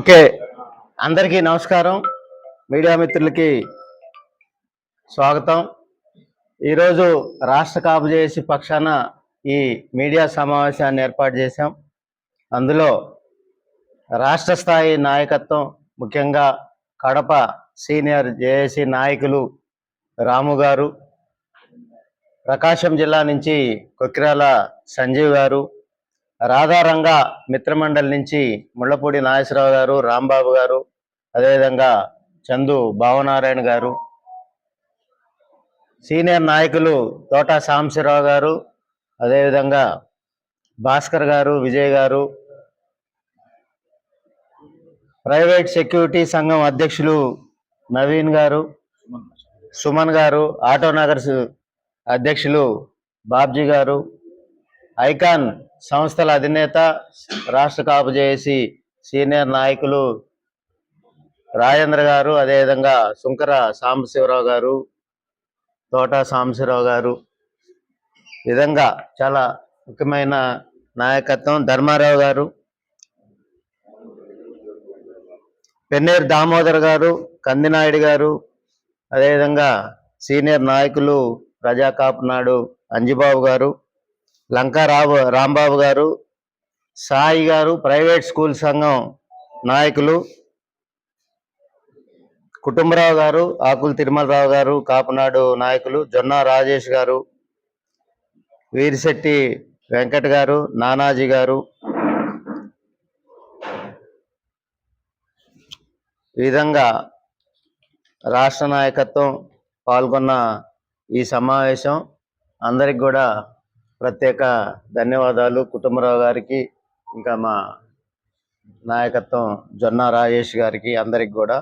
Okay. అందరికీ నమస్కారం. Media మిత్రులకి స్వాగతం. ఈరోజు రాష్ట్ర కాపుజేసి పక్షాన ఈ మీడియా సమావేశాన్ని ఏర్పాటు చేశాం. అందులో రాష్ట్ర స్థాయి నాయకత్వం ముఖ్యంగా కడప సీనియర్ జేఏసీ నాయకులు రాము గారు ప్రకాశం జిల్లా నుంచి కొక్కిరాల సంజీవ్ గారు రాధారంగ మిత్రమండలి నుంచి ముళ్ళపూడి నాగేశ్వరరావు గారు రాంబాబు గారు అదేవిధంగా చందు భావనారాయణ గారు సీనియర్ నాయకులు తోట సాంశీరావు గారు అదేవిధంగా భాస్కర్ గారు విజయ్ గారు ప్రైవేట్ సెక్యూరిటీ సంఘం అధ్యక్షులు నవీన్ గారు సుమన్ గారు ఆటో నగర్స్ అధ్యక్షులు బాబ్జీ గారు ఐకాన్ సంస్థల అధినేత రాష్ట్ర కాపుజేసి సీనియర్ నాయకులు రాజేంద్ర గారు అదేవిధంగా శుంకర సాంబశివరావు గారు తోట సాంబశివరావు గారు. విధంగా చాలా ముఖ్యమైన నాయకత్వం ధర్మారావు గారు పెన్నేరు దామోదర్ గారు కందినాయుడు గారు అదేవిధంగా సీనియర్ నాయకులు ప్రజా కాపు నాడు అంజిబాబు గారు లంకా రాబు రాంబాబు గారు సాయి గారు ప్రైవేట్ స్కూల్ సంఘం నాయకులు కుటుంబరావు గారు ఆకుల తిరుమలరావు గారు కాపునాడు నాయకులు జొన్న రాజేష్ గారు వీరిశెట్టి వెంకట్ గారు నానాజీ గారు ఈ విధంగా రాష్ట్ర నాయకత్వం పాల్గొన్న ఈ సమావేశం అందరికి కూడా ప్రత్యేక ధన్యవాదాలు. కుటుంబరావు గారికి ఇంకా మా నాయకత్వం జొన్న రాజేష్ గారికి అందరికి కూడా